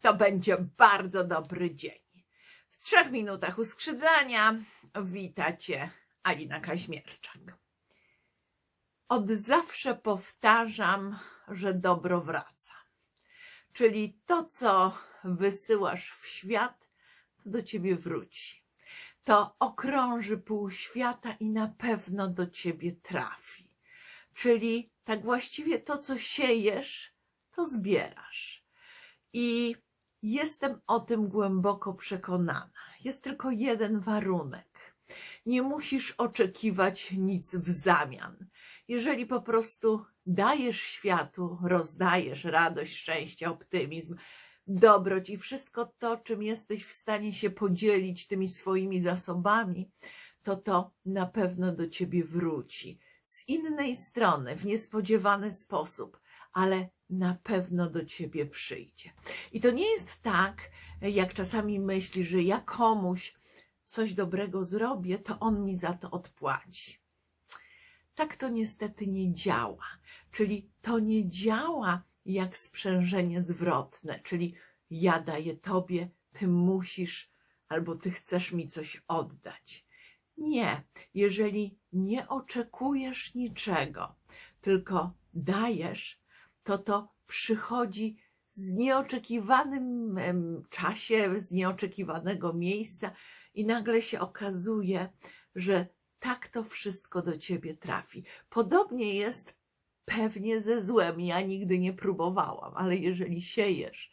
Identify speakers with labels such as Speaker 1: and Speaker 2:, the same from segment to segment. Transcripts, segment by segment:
Speaker 1: to będzie bardzo dobry dzień. W trzech minutach uskrzydlania wita Cię Alina Kaźmierczak. Od zawsze powtarzam, że dobro wraca. Czyli to, co wysyłasz w świat, to do Ciebie wróci. To okrąży pół świata i na pewno do Ciebie trafi. Czyli tak właściwie to, co siejesz, to zbierasz. I jestem o tym głęboko przekonana. Jest tylko jeden warunek. Nie musisz oczekiwać nic w zamian. Jeżeli po prostu dajesz światu, rozdajesz radość, szczęście, optymizm, dobroć i wszystko to, czym jesteś w stanie się podzielić tymi swoimi zasobami, to to na pewno do ciebie wróci. Z innej strony, w niespodziewany sposób, ale na pewno do ciebie przyjdzie. I to nie jest tak, jak czasami myśli, że ja komuś coś dobrego zrobię, to on mi za to odpłaci. Tak to niestety nie działa. Czyli to nie działa jak sprzężenie zwrotne, czyli ja daję tobie, ty musisz albo ty chcesz mi coś oddać. Nie, jeżeli nie oczekujesz niczego, tylko dajesz, to to przychodzi z nieoczekiwanym czasie, z nieoczekiwanego miejsca i nagle się okazuje, że tak to wszystko do ciebie trafi. Podobnie jest pewnie ze złem. Ja nigdy nie próbowałam, ale jeżeli siejesz,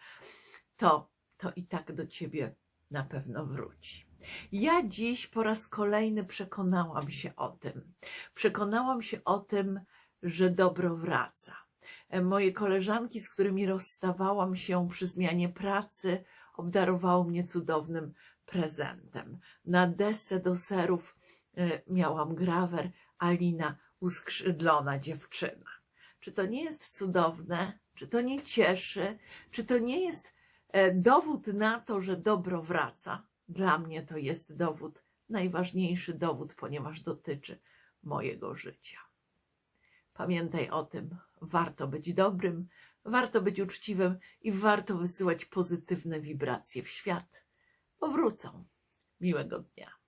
Speaker 1: to, to i tak do ciebie na pewno wróci. Ja dziś po raz kolejny przekonałam się o tym. Przekonałam się o tym, że dobro wraca. E, Moje koleżanki, z którymi rozstawałam się przy zmianie pracy, obdarowały mnie cudownym prezentem. Na desce do serów e, miałam grawer Alina uskrzydlona dziewczyna. Czy to nie jest cudowne? Czy to nie cieszy? Czy to nie jest e, dowód na to, że dobro wraca? Dla mnie to jest dowód, najważniejszy dowód, ponieważ dotyczy mojego życia. Pamiętaj o tym, warto być dobrym, warto być uczciwym i warto wysyłać pozytywne wibracje w świat. Powrócą. Miłego dnia.